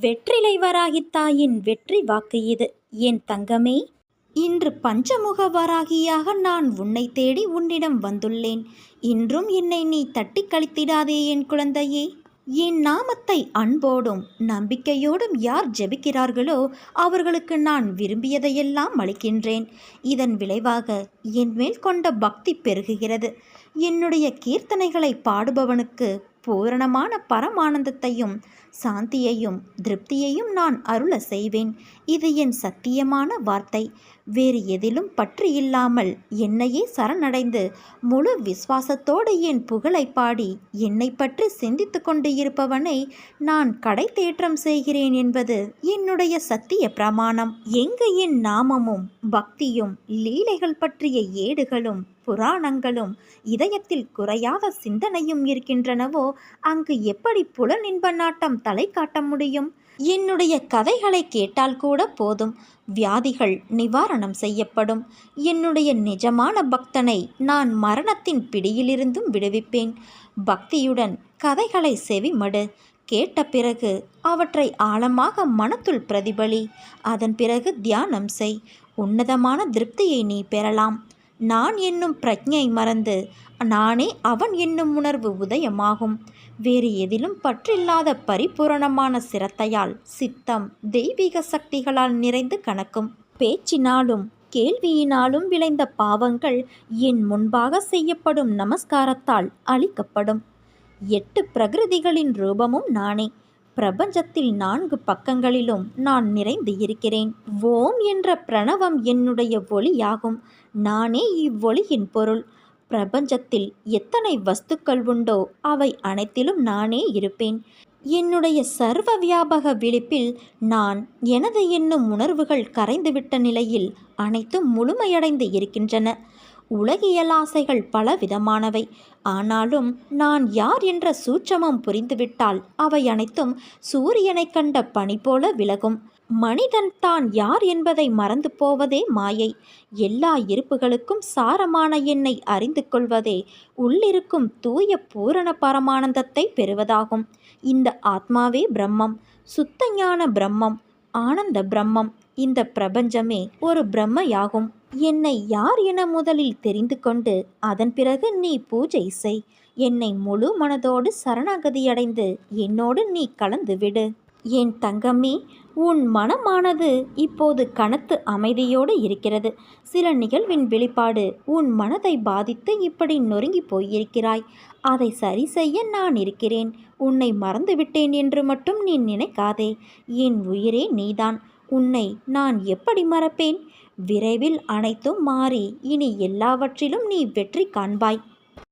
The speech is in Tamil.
வெற்றிலை வராகி தாயின் வெற்றி வாக்கு இது. என் தங்கமே? இன்று பஞ்சமுக வராகியாக நான் உன்னை தேடி உன்னிடம் வந்துள்ளேன். இன்றும் என்னை நீ தட்டி கழித்திடாதே என் குழந்தையே. என் நாமத்தை அன்போடும் நம்பிக்கையோடும் யார் ஜெபிக்கிறார்களோ அவர்களுக்கு நான் விரும்பியதையெல்லாம் அளிக்கின்றேன். இதன் விளைவாக என் மேல் கொண்ட பக்தி பெருகுகிறது. என்னுடைய கீர்த்தனைகளை பாடுபவனுக்கு பூரணமான பரமானந்தத்தையும் சாந்தியையும் திருப்தியையும் நான் அருள செய்வேன். இது என் சத்தியமான வார்த்தை. வேறு எதிலும் பற்று இல்லாமல் என்னையே சரணடைந்து முழு விசுவாசத்தோடு என் புகழை பாடி என்னை பற்றி சிந்தித்து கொண்டு இருப்பவனை நான் கடை தேற்றம் செய்கிறேன் என்பது என்னுடைய சத்திய பிரமாணம். எங்கு என் நாமமும் பக்தியும் லீலைகள் பற்றிய ஏடுகளும் புராணங்களும் இதயத்தில் குறையாத சிந்தனையும் இருக்கின்றனவோ அங்கு எப்படி புலனின்ப நாட்டம் தலை காட்ட முடியும்? என்னுடைய கதைகளை கேட்டால் கூட போதும். வியாதிகள் நிவாரணம் செய்யப்படும். என்னுடைய நிஜமான பக்தனை நான் மரணத்தின் பிடியிலிருந்தும் விடுவிப்பேன். பக்தியுடன் கதைகளை செவிமடு. கேட்ட பிறகு அவற்றை ஆழமாக மனத்துள் பிரதிபலி. அதன் பிறகு தியானம் செய். உன்னதமான திருப்தியை நீ பெறலாம். நான் என்னும் பிரஜை மறந்து நானே அவன் என்னும் உணர்வு உதயமாகும். வேறு எதிலும் பற்றில்லாத பரிபூரணமான சிரத்தையால் சித்தம் தெய்வீக சக்திகளால் நிறைந்து கணக்கும். பேச்சினாலும் கேள்வியினாலும் விளைந்த பாவங்கள் என் முன்பாக செய்யப்படும் நமஸ்காரத்தால் அழிக்கப்படும். எட்டு பிரகிருதிகளின் ரூபமும் நானே. பிரபஞ்சத்தில் நான்கு பக்கங்களிலும் நான் நிறைந்து இருக்கிறேன். ஓம் என்ற பிரணவம் என்னுடைய ஒளியாகும். நானே இவ்வொளியின் பொருள். பிரபஞ்சத்தில் எத்தனை வஸ்துக்கள் உண்டோ அவை அனைத்திலும் நானே இருப்பேன். என்னுடைய சர்வ வியாபக விழிப்பில் நான் எனது என்னும் உணர்வுகள் கரைந்துவிட்ட நிலையில் அனைத்தும் முழுமையடைந்து இருக்கின்றன. உலகியல் ஆசைகள் பலவிதமானவை. ஆனாலும் நான் யார் என்ற சூட்சமம் புரிந்துவிட்டால் அவை அனைத்தும் சூரியனை கண்ட பனி போல விலகும். மனிதன் தான் யார் என்பதை மறந்து போவதே மாயை. எல்லா இருப்புகளுக்கும் சாரமான எண்ணை அறிந்து கொள்வதே உள்ளிருக்கும் தூய பூரண பரமானந்தத்தை பெறுவதாகும். இந்த ஆத்மாவே பிரம்மம் சுத்தஞான பிரம்மம் ஆனந்த பிரம்மம் இந்த பிரபஞ்சமே ஒரு பிரம்மையாகும். என்னை யார் என முதலில் தெரிந்து கொண்டு அதன் பிறகு நீ பூஜை செய். என்னை முழு மனதோடு சரணாகதியடைந்து என்னோடு நீ கலந்து விடு. என் தங்கமே உன் மனமானது இப்போது கனத்து அமைதியோடு இருக்கிறது. சில நிகழ்வின் வெளிப்பாடு உன் மனதை பாதித்து இப்படி நொறுங்கி போயிருக்கிறாய். அதை சரி செய்ய நான் இருக்கிறேன். உன்னை மறந்துவிட்டேன் என்று மட்டும் நீ நினைக்காதே. என் உயிரே நீதான். உன்னை நான் எப்படி மறப்பேன்? விரைவில் அனைத்தும் மாறி இனி எல்லாவற்றிலும் நீ வெற்றி காண்பாய்.